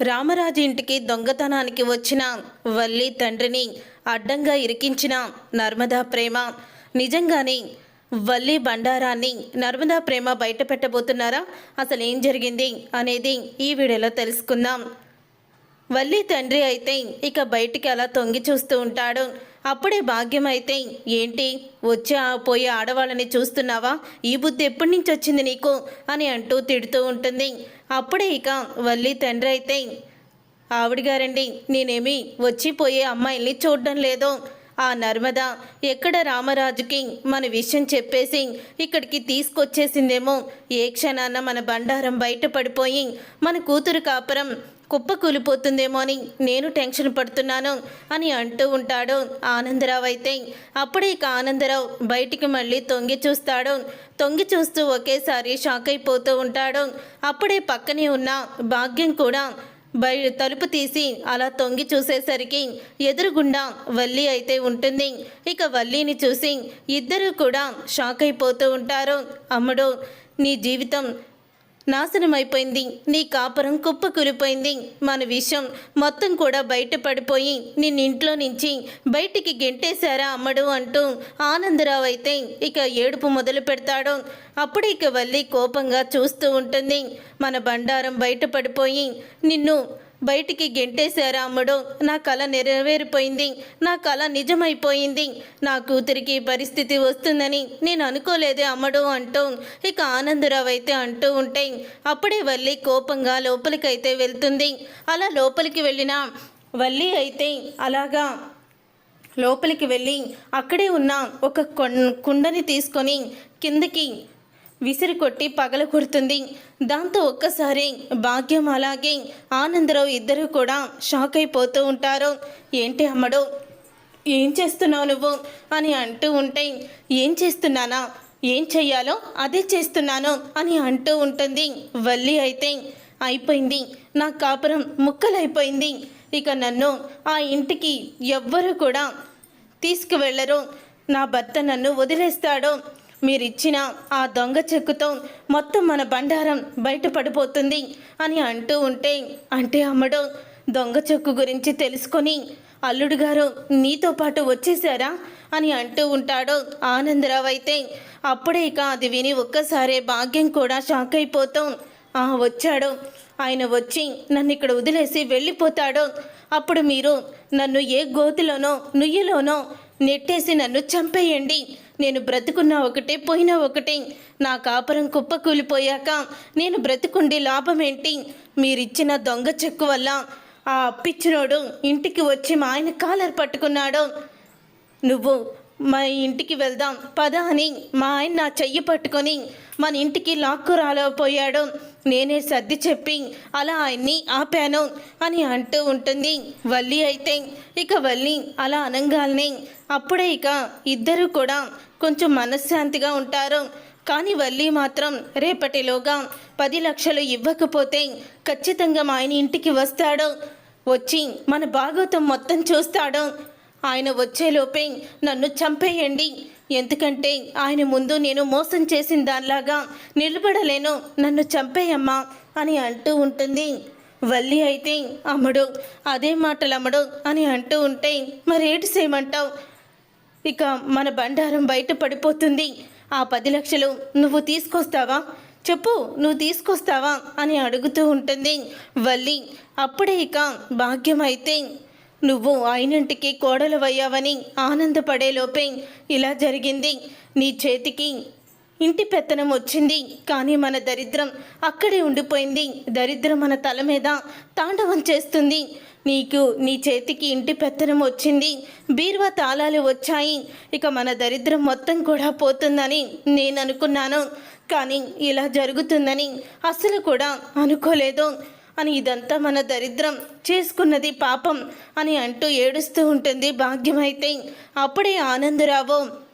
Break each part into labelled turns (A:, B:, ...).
A: రామరాజు ఇంటికి దొంగతనానికి వచ్చిన వల్లి తండ్రిని అడ్డంగా ఇరికించిన నర్మదా ప్రేమ. నిజంగానే వల్లి బండారాన్ని నర్మదా ప్రేమ బయట పెట్టబోతున్నారా? అసలు ఏం జరిగింది అనేది ఈ వీడియోలో తెలుసుకుందాం. వల్లి తండ్రి అయితే ఇక బయటికి అలా తొంగి చూస్తూ ఉంటాడు. అప్పుడే భాగ్యం అయితే ఏంటి? వచ్చి పోయే ఆడవాళ్ళని చూస్తున్నావా? ఈ బుద్ధి ఎప్పటి నుంచి వచ్చింది నీకు? అని అంటూ తిడుతూ ఉంటుంది. అప్పుడే ఇక వల్లి తండ్రి అయితే ఆవిడ గారండి నేనేమి వచ్చిపోయే అమ్మాయిల్ని చూడడం లేదు. ఆ నర్మద ఎక్కడ రామరాజుకి మన విషయం చెప్పేసి ఇక్కడికి తీసుకొచ్చేసిందేమో. ఏ క్షణాన మన బండారం బయటపడిపోయి మన కూతురు కాపురం కుప్ప కూలిపోతుందేమో అని నేను టెన్షన్ పడుతున్నాను అని అంటూ ఉంటాడు ఆనందరావు అయితే. అప్పుడే ఇక ఆనందరావు బయటికి మళ్ళీ తొంగి చూస్తాడు. తొంగి చూస్తూ ఒకేసారి షాక్ అయిపోతూ ఉంటాడు. అప్పుడే పక్కనే ఉన్న భాగ్యం కూడా బయ తలుపు తీసి అలా తొంగి చూసేసరికి ఎదురుగుండా వల్లి అయితే ఉంటుంది. ఇక వల్లిని చూసి ఇద్దరు కూడా షాక్ అయిపోతూ ఉంటారు. అమ్ముడు నీ జీవితం నాశనం అయిపోయింది నీ కాపురం కుప్పకూలిపోయింది. మన విషయం మొత్తం కూడా బయటపడిపోయి నిన్నింట్లో నుంచి బయటికి గెంటేశారా అమ్మడు అంటూ ఆనందరావు అయితే ఇక ఏడుపు మొదలు పెడతాడు. అప్పుడు ఇక వల్లి కోపంగా చూస్తూ ఉంటుంది. మన బండారం బయటపడిపోయి నిన్ను బయటికి గెంటేశారా అమ్ముడు? నా కళ నెరవేరిపోయింది. నా కళ నిజమైపోయింది. నా కూతురికి పరిస్థితి వస్తుందని నేను అనుకోలేదే అమ్మడు అంటూ ఇక ఆనందరావు అయితే అంటూ ఉంటే అప్పుడే వల్లి కోపంగా లోపలికైతే వెళ్తుంది. అలా లోపలికి వెళ్ళిన వల్లి అయితే అలాగా లోపలికి వెళ్ళి అక్కడే ఉన్న ఒక కుండని తీసుకొని కిందకి విసిరి కొట్టి పగల కొడుతుంది. దాంతో ఒక్కసారి భాగ్యం అలాగే ఆనందరావు ఇద్దరు కూడా షాక్ అయిపోతూ ఉంటారు. ఏంటి అమ్మడు ఏం చేస్తున్నావు నువ్వు? అని అంటూ ఉంటే ఏం చేస్తున్నానా? ఏం చెయ్యాలో అదే చేస్తున్నాను అని అంటూ ఉంటుంది. వల్లి అయితే అయిపోయింది. నా కాపురం ముక్కలైపోయింది. ఇక నన్ను ఆ ఇంటికి ఎవ్వరూ కూడా తీసుకువెళ్ళరు. నా భర్త నన్ను వదిలేస్తాడు. మీరిచ్చిన ఆ దొంగ చెక్కుతో మొత్తం మన బండారం బయటపడిపోతుంది అని అంటూ ఉంటే అంటే అమ్మడు దొంగ చెక్కు గురించి తెలుసుకొని అల్లుడు గారు నీతో పాటు వచ్చేసారా అని అంటూ ఉంటాడు ఆనందరావు అయితే అప్పుడే ఇక అది విని ఒక్కసారే భాగ్యం కూడా షాక్ అయిపోతాం ఆ వచ్చాడు. ఆయన వచ్చి నన్ను ఇక్కడ వదిలేసి వెళ్ళిపోతాడు. అప్పుడు మీరు నన్ను ఏ గోతిలోనో నుయ్యిలోనో నెట్టేసి నన్ను చంపేయండి. నేను బ్రతుకున్నా ఒకటే పోయినా ఒకటే. నా కాపురం కుప్ప కూలిపోయాక నేను బ్రతుకుండి లాభం ఏంటి మీరిచ్చిన దొంగ చెక్కు వల్ల ఆ అప్పిచ్చినోడు ఇంటికి వచ్చి మా ఆయన కాలర్ పట్టుకున్నాడు. నువ్వు మా ఇంటికి వెళ్దాం పద అని మా ఆయన నా చెయ్యి పట్టుకొని మన ఇంటికి లాక్కు రాలేకపోయాడు. నేనే సర్ది చెప్పి అలా ఆయన్ని ఆపాను అని అంటూ ఉంటుంది. వల్లి అయితే ఇక వల్లి అలా అనంగాల్ని అప్పుడే ఇక ఇద్దరు కూడా కొంచెం మనశ్శాంతిగా ఉంటారు. కానీ వల్లి మాత్రం రేపటిలోగా పది లక్షలు ఇవ్వకపోతే ఖచ్చితంగా మా ఆయన ఇంటికి వస్తాడు. వచ్చి మన భాగవతం మొత్తం చూస్తాడు. ఆయన వచ్చేలోపే నన్ను చంపేయండి. ఎందుకంటే ఆయన ముందు నేను మోసం చేసిన దానిలాగా నిలబడలేను. నన్ను చంపేయమ్మా అని అంటూ ఉంటుంది. వల్లి అయితే అమ్ముడు అదే మాటలు అమ్ముడు అని అంటూ ఉంటే మరి చేయమంటావు ఇక మన బండారం బయట పడిపోతుంది. ఆ పది లక్షలు నువ్వు తీసుకొస్తావా? చెప్పు నువ్వు తీసుకొస్తావా? అని అడుగుతూ ఉంటుంది వల్లి. అప్పుడే ఇక భాగ్యం అయితే నువ్వు కోడలు కోడలవయ్యావని ఆనందపడే లోపే ఇలా జరిగింది. నీ చేతికి ఇంటి పెత్తనం వచ్చింది. కానీ మన దరిద్రం అక్కడే ఉండిపోయింది. దరిద్రం మన తల మీద తాండవం చేస్తుంది. నీకు నీ చేతికి ఇంటి పెత్తనం వచ్చింది. బీరువా తాళాలు వచ్చాయి. ఇక మన దరిద్రం మొత్తం కూడా పోతుందని నేను అనుకున్నాను. కానీ ఇలా జరుగుతుందని అసలు కూడా అనుకోలేదు. అని ఇదంతా మన దరిద్రం. చేసుకున్నది పాపం అని అంటూ ఏడుస్తూ ఉంటుంది భాగ్యమైతే. అప్పుడే ఆనందరావు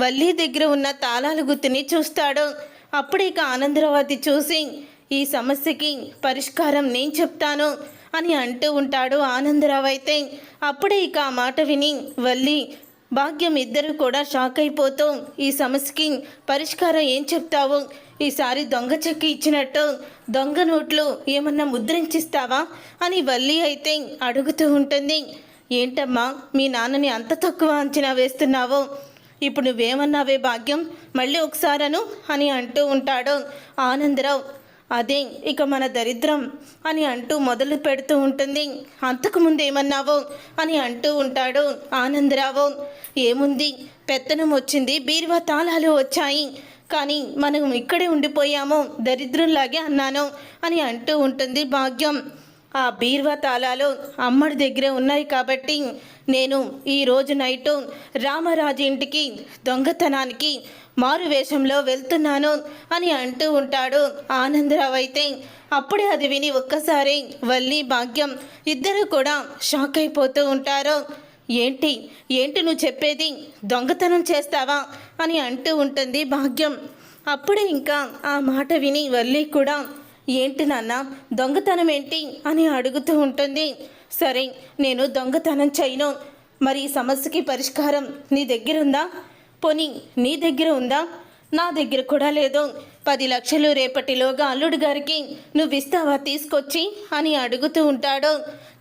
A: వల్లి దగ్గర ఉన్న తాళాల గుర్తుని చూస్తాడు. అప్పుడే ఇక ఆనందరావు అది చూసి ఈ సమస్యకి పరిష్కారం నేను చెప్తాను. అని అంటూ ఉంటాడు ఆనందరావు అయితే. అప్పుడే ఇక ఆ మాట విని వల్లి భాగ్యం ఇద్దరు కూడా షాక్ అయిపోతూ ఈ సమస్యకి పరిష్కారం ఏం చెప్తావు? ఈసారి దొంగ చెక్కి ఇచ్చినట్టు దొంగ నోట్లు ఏమన్నా ముద్రించిస్తావా? అని వల్లి అయితే అడుగుతూ ఉంటుంది. ఏంటమ్మా మీ నాన్నని అంత తక్కువ అంచనా వేస్తున్నావు. ఇప్పుడు నువ్వేమన్నావే భాగ్యం? మళ్ళీ ఒకసారను? అని అంటూ ఉంటాడు ఆనందరావు. అదే ఇక మన దరిద్రం అని అంటూ మొదలు పెడుతూ ఉంటుంది. అంతకు ముందు ఏమన్నావో అని అంటూ ఉంటాడు ఆనందరావు. ఏముంది? పెత్తనం వచ్చింది బీరువా తాళాలు వచ్చాయి. కానీ మనం ఇక్కడే ఉండిపోయాము దరిద్రంలాగే అన్నాను అని అంటూ ఉంటుంది భాగ్యం. ఆ బీర్వా తాళాలు అమ్మడి దగ్గరే ఉన్నాయి కాబట్టి నేను ఈ రోజు నైటు రామరాజు ఇంటికి దొంగతనానికి మారు వేషంలో వెళ్తున్నాను అని అంటూ ఉంటాడు ఆనందరావు అయితే. అప్పుడే అది విని ఒక్కసారి వల్లి భాగ్యం ఇద్దరు కూడా షాక్ అయిపోతూ ఉంటారు. ఏంటి? ఏంటి నువ్వు చెప్పేది? దొంగతనం చేస్తావా? అని అంటూ ఉంటుంది భాగ్యం. అప్పుడే ఇంకా ఆ మాట విని వల్లి కూడా ఏంటి నాన్న దొంగతనం ఏంటి అని అడుగుతూ ఉంటుంది. సరే నేను దొంగతనం చేయను. మరి ఈ సమస్యకి పరిష్కారం నీ దగ్గర ఉందా పోనీ నీ దగ్గర ఉందా? నా దగ్గర కూడా లేదు. పది లక్షలు రేపటిలోగా అల్లుడు గారికి నువ్వు ఇస్తావా తీసుకొచ్చి అని అడుగుతూ ఉంటాడు.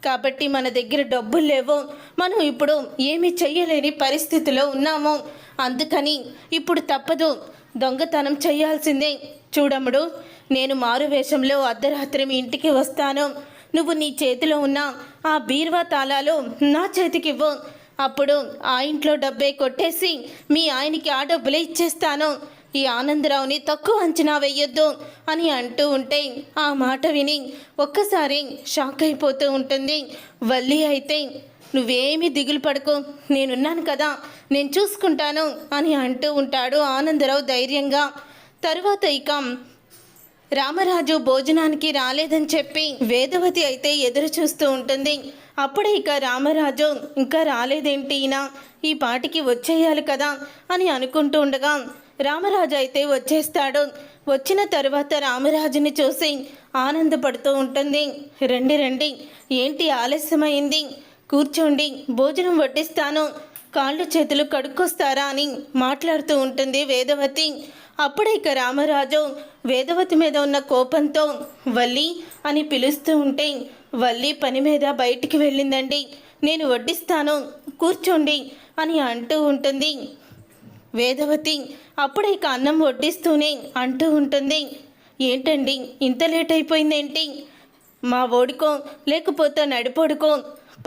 A: కాబట్టి మన దగ్గర డబ్బులు లేవు. మనం ఇప్పుడు ఏమీ చెయ్యలేని పరిస్థితిలో ఉన్నాము. అందుకని ఇప్పుడు తప్పదు. దొంగతనం చేయాల్సిందే. చూడముడు నేను మారు వేషంలో అర్ధరాత్రి మీ ఇంటికి వస్తాను. నువ్వు నీ చేతిలో ఉన్న ఆ బీర్వా తాళాలు నా చేతికి ఇవ్వు అప్పుడు ఆ ఇంట్లో డబ్బే కొట్టేసి మీ ఆయనకి ఆ డబ్బులే ఇచ్చేస్తాను. ఈ ఆనందరావుని తక్కువ అంచనా వేయొద్దు అని అంటూ ఉంటే ఆ మాట విని ఒక్కసారి షాక్ అయిపోతూ ఉంటుంది. వల్లి అయితే నువ్వేమీ దిగులు పడకు. నేనున్నాను కదా. నేను చూసుకుంటాను అని అంటూ ఉంటాడు ఆనందరావు ధైర్యంగా. తరువాత ఇక రామరాజు భోజనానికి రాలేదని చెప్పి వేదవతి అయితే ఎదురు చూస్తూ ఉంటుంది. అప్పుడే ఇక రామరాజు ఇంకా రాలేదేంటి ఈయన? ఈ పాటికి వచ్చేయాలి కదా అని అనుకుంటూ ఉండగా రామరాజు అయితే వచ్చేస్తాడు. వచ్చిన తర్వాత రామరాజుని చూసి ఆనందపడుతూ ఉంటుంది. రండి రండి ఏంటి ఆలస్యమైంది? కూర్చోండి భోజనం వడ్డిస్తాను కాళ్ళు చేతులు కడుక్కొస్తారా అని మాట్లాడుతూ ఉంటుంది వేదవతి. అప్పుడే ఇక రామరాజు వేదవతి మీద ఉన్న కోపంతో వల్లి అని పిలుస్తూ ఉంటే వల్లి పని మీద బయటికి వెళ్ళిందండి. నేను వడ్డిస్తాను. కూర్చోండి అని అంటూ ఉంటుంది. వేదవతి అప్పుడే ఇక అన్నం వడ్డిస్తూనే అంటూ ఉంటుంది. ఏంటండి? ఇంత లేట్ అయిపోయిందేంటి? మా ఓడికో లేకపోతే నడిపోడుకో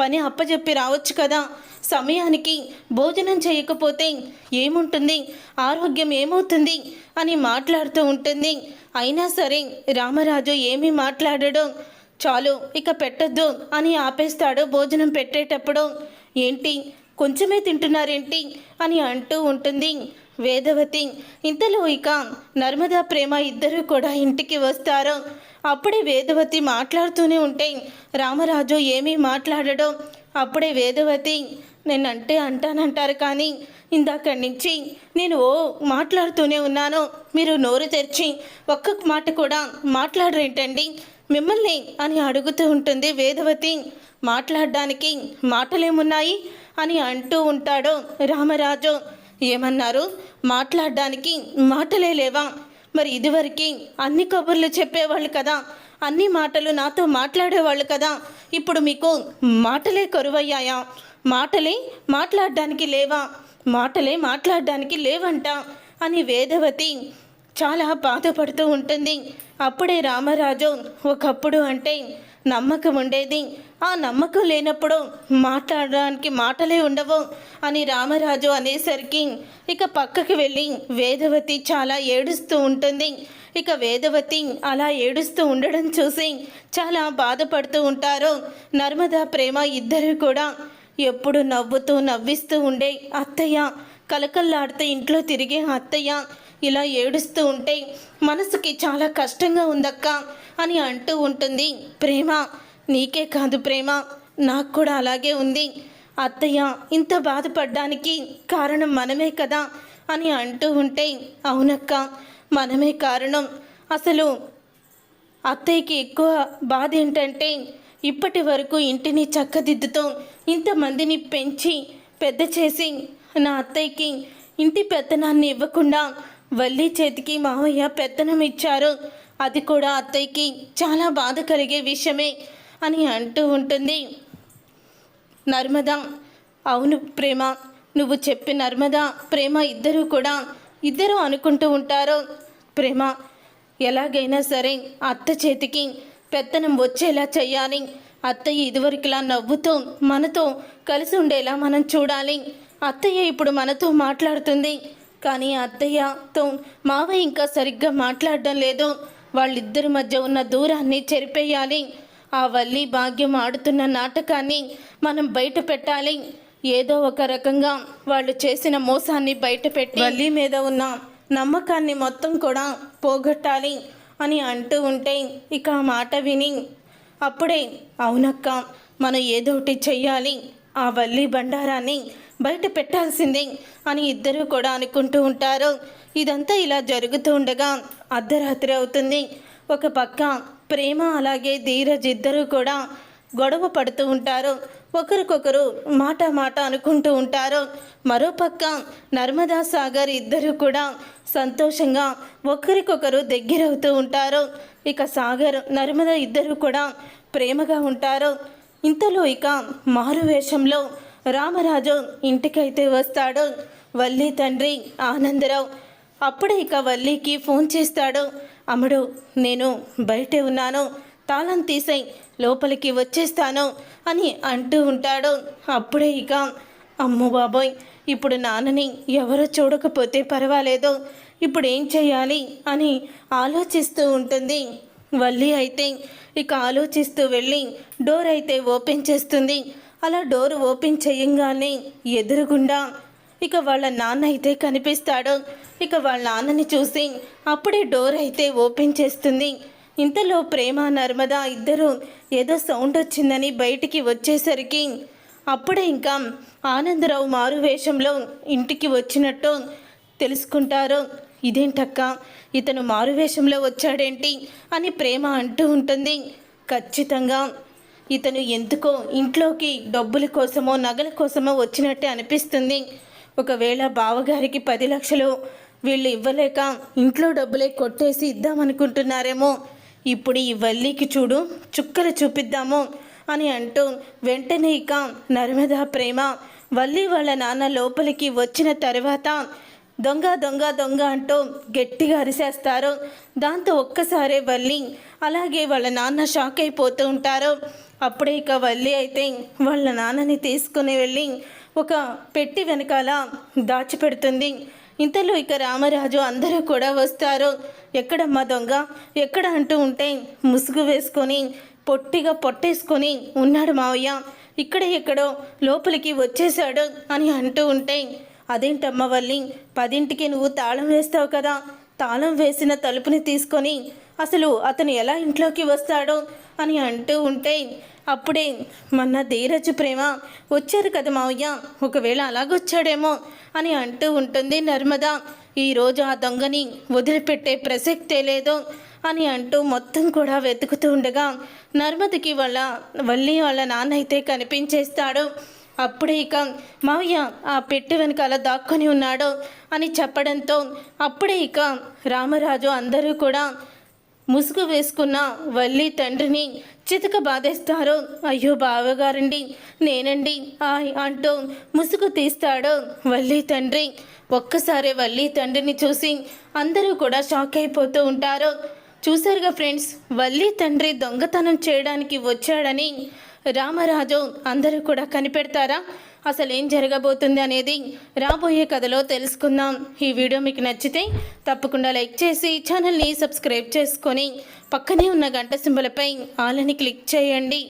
A: పని అప్పచెప్పి రావచ్చు కదా? సమయానికి భోజనం చేయకపోతే ఏముంటుంది? ఆరోగ్యం ఏమవుతుంది? అని మాట్లాడుతూ ఉంటుంది. అయినా సరే రామరాజు ఏమీ మాట్లాడడు. చాలు ఇక పెట్టొద్దు అని ఆపేస్తాడు భోజనం పెట్టేటప్పుడు. ఏంటి? కొంచెమే తింటున్నారేంటి? అని అంటూ ఉంటుంది. వేదవతి ఇంతలో ఇక నర్మదా ప్రేమ ఇద్దరూ కూడా ఇంటికి వస్తారు. అప్పుడే వేదవతి మాట్లాడుతూనే ఉంటే రామరాజు ఏమీ మాట్లాడడం. అప్పుడే వేదవతి నేనంటే అంటానంటారు కానీ ఇందాక నుంచి నేను ఓ మాట్లాడుతూనే ఉన్నాను. మీరు నోరు తెరిచి ఒక్క మాట కూడా మాట్లాడరేంటండి? మిమ్మల్ని అని అడుగుతూ ఉంటుంది వేదవతి. మాట్లాడడానికి మాటలేమున్నాయి? అని అంటూ ఉంటాడు రామరాజు. ఏమన్నారు? మాట్లాడడానికి మాటలే లేవా? మరి ఇదివరకు అన్ని కబుర్లు చెప్పేవాళ్ళు కదా? అన్ని మాటలు నాతో మాట్లాడేవాళ్ళు కదా? ఇప్పుడు మీకు మాటలే కరువయ్యాయా? మాటలే మాట్లాడడానికి లేవా? మాటలే మాట్లాడడానికి లేవంట అని వేదవతి చాలా బాధపడుతూ ఉంటుంది. అప్పుడే రామరాజు ఒకప్పుడు అంటే నమ్మకం ఉండేది. ఆ నమ్మకం లేనప్పుడు మాట్లాడడానికి మాటలే ఉండవు అని రామరాజు అనేసరికి ఇక పక్కకి వెళ్ళి వేదవతి చాలా ఏడుస్తూ ఉంటుంది. ఇక వేదవతి అలా ఏడుస్తూ ఉండడం చూసి చాలా బాధపడుతూ ఉంటారు. నర్మదా ప్రేమ ఇద్దరు కూడా ఎప్పుడు నవ్వుతూ నవ్విస్తూ ఉండే అత్తయ్య కలకల్లాడితే ఇంట్లో తిరిగే అత్తయ్య ఇలా ఏడుస్తూ ఉంటే మనసుకి చాలా కష్టంగా ఉందక్క అని అంటూ ఉంటుంది. ప్రేమ నీకే కాదు ప్రేమ నాకు కూడా అలాగే ఉంది. అత్తయ్య ఇంత బాధపడ్డానికి కారణం మనమే కదా అని అంటూ ఉంటే అవునక్క మనమే కారణం. అసలు అత్తయ్యకి ఎక్కువ బాధ ఏంటంటే ఇప్పటి వరకు ఇంటిని చక్కదిద్దుతో ఇంతమందిని పెంచి పెద్ద చేసి నా అత్తయ్యకి ఇంటి పెత్తనాన్ని ఇవ్వకుండా వల్లి చేతికి మావయ్య పెత్తనం ఇచ్చారు. అది కూడా అత్తయ్యకి చాలా బాధ కలిగే విషయమే అని అంటూ ఉంటుంది. నర్మద అవును ప్రేమ నువ్వు చెప్పి నర్మద ప్రేమ ఇద్దరూ కూడా ఇద్దరు అనుకుంటూ ఉంటారు. ప్రేమ ఎలాగైనా సరే అత్త చేతికి పెత్తనం వచ్చేలా చేయాలి అత్తయ్య ఇదివరకులా నవ్వుతూ మనతో కలిసి ఉండేలా మనం చూడాలి. అత్తయ్య ఇప్పుడు మనతో మాట్లాడుతుంది. కానీ అత్తయ్యతో మావయ్య ఇంకా సరిగ్గా మాట్లాడడం లేదు. వాళ్ళిద్దరి మధ్య ఉన్న దూరాన్ని చెరిపేయాలి. ఆ వల్లి భాగ్యం ఆడుతున్న నాటకాన్ని మనం బయట పెట్టాలి. ఏదో ఒక రకంగా వాళ్ళు చేసిన మోసాన్ని బయట పెట్టి వల్లి మీద ఉన్న నమ్మకాన్ని మొత్తం కూడా పోగొట్టాలి అని అంటూ ఉంటే ఇక ఆ మాట విని అప్పుడే అవునక్క మనం ఏదో ఒకటి చెయ్యాలి. ఆ వల్లి బండారాన్ని బయట పెట్టాల్సిందే అని ఇద్దరూ కూడా అనుకుంటూ ఉంటారు. ఇదంతా ఇలా జరుగుతూ ఉండగా అర్ధరాత్రి అవుతుంది. ఒక పక్క ప్రేమ అలాగే ధీరజ్ ఇద్దరు కూడా గొడవ పడుతూ ఉంటారు. ఒకరికొకరు మాట మాట అనుకుంటూ ఉంటారు. మరోపక్క నర్మదా సాగర్ ఇద్దరు కూడా సంతోషంగా ఒకరికొకరు దగ్గరవుతూ ఉంటారు. ఇక సాగర్ నర్మదా ఇద్దరు కూడా ప్రేమగా ఉంటారు. ఇంతలో ఇక మారు వేషంలో రామరాజు ఇంటికైతే వస్తాడు. వల్లి తండ్రి ఆనందరావు. అప్పుడే ఇక వల్లికి ఫోన్ చేస్తాడు. అమ్ముడు నేను బయటే ఉన్నాను. తాళం తీసేయి లోపలికి వచ్చేస్తాను అని అంటూ ఉంటాడు. అప్పుడే ఇక అమ్ము బాబోయ్ ఇప్పుడు నాన్నని ఎవరు చూడకపోతే పర్వాలేదు. ఇప్పుడు ఏం చేయాలి అని ఆలోచిస్తూ ఉంటుంది. వల్లి అయితే ఇక ఆలోచిస్తూ వెళ్ళి డోర్ అయితే ఓపెన్ చేస్తుంది. అలా డోర్ ఓపెన్ చేయంగానే ఎదురుగుండా ఇక వాళ్ళ నాన్న అయితే కనిపిస్తాడు. ఇక వాళ్ళ నాన్నని చూసి అప్పుడే డోర్ అయితే ఓపెన్ చేస్తుంది. ఇంతలో ప్రేమ నర్మద ఇద్దరు ఏదో సౌండ్ వచ్చిందని బయటికి వచ్చేసరికి అప్పుడే ఇంకా ఆనందరావు మారు వేషంలో ఇంటికి వచ్చినట్టు తెలుసుకుంటారు. ఇదేంటక్క? ఇతను మారువేషంలో వచ్చాడేంటి? అని ప్రేమ అంటూ ఉంటుంది. ఖచ్చితంగా. ఇతను ఎందుకో ఇంట్లోకి డబ్బుల కోసమో నగల కోసమో వచ్చినట్టే అనిపిస్తుంది. ఒకవేళ బావగారికి పది లక్షలు వీళ్ళు ఇవ్వలేక ఇంట్లో డబ్బులే కొట్టేసి ఇద్దామనుకుంటున్నారేమో. ఇప్పుడు ఈ వల్లీకి చూడు చుక్కలు చూపిద్దాము అని అంటూ వెంటనే ఇక నర్మదా ప్రేమ వల్లి వాళ్ళ నాన్న లోపలికి వచ్చిన తర్వాత దొంగ దొంగ దొంగ అంటూ గట్టిగా అరిసేస్తారు. దాంతో ఒక్కసారే వల్లి అలాగే వాళ్ళ నాన్న షాక్ అయిపోతూ ఉంటారు. అప్పుడే ఇక వల్లి అయితే వాళ్ళ నాన్నని తీసుకుని వెళ్ళి ఒక పెట్టి వెనకాల దాచిపెడుతుంది. ఇంతలో ఇక రామరాజు అందరూ కూడా వస్తారు. ఎక్కడమ్మా దొంగ? ఎక్కడ అంటూ ఉంటే ముసుగు వేసుకొని పొట్టిగా పొట్టేసుకొని ఉన్నాడు మావయ్య. ఇక్కడ ఎక్కడో లోపలికి వచ్చేసాడు అని అంటూ ఉంటే అదేంటమ్మ వల్లి? పదింటికి నువ్వు తాళం వేస్తావు కదా. తాళం వేసిన తలుపుని తీసుకొని అసలు అతను ఎలా ఇంట్లోకి వస్తాడో అని అంటూ ఉంటే అప్పుడే మొన్న ధీరజ్ ప్రేమ వచ్చారు కదా మావయ్య ఒకవేళ అలాగొచ్చాడేమో అని అంటూ ఉంటుంది నర్మద. ఈరోజు ఆ దొంగని వదిలిపెట్టే ప్రసక్తే లేదు అని అంటూ మొత్తం కూడా వెతుకుతూ ఉండగా నర్మదకి వాళ్ళ వల్లి వాళ్ళ నాన్న అయితే కనిపించేస్తాడు. అప్పుడే ఇక మావయ్య ఆ పెట్టె వెనకాల దాక్కొని ఉన్నాడు అని చెప్పడంతో అప్పుడే ఇక రామరాజు అందరూ కూడా ముసుగు వేసుకున్న వల్లి తండ్రిని చితక బాధేస్తారు. అయ్యో బావగారండి నేనండి ఆయ్ అంటూ ముసుగు తీస్తాడు వల్లి తండ్రి. ఒక్కసారి వల్లి తండ్రిని చూసి అందరూ కూడా షాక్ అయిపోతూ ఉంటారు. చూశారుగా ఫ్రెండ్స్ వల్లి తండ్రి దొంగతనం చేయడానికి వచ్చాడని రామరాజు అందరూ కూడా కనిపెడతారా? అసలు ఏం జరగబోతుంది అనేది రాబోయే కథలో తెలుసుకుందాం. ఈ వీడియో మీకు నచ్చితే తప్పకుండా లైక్ చేసి ఛానల్ని సబ్స్క్రైబ్ చేసుకొని పక్కనే ఉన్న గంట సింబలపై ఆలని క్లిక్ చేయండి.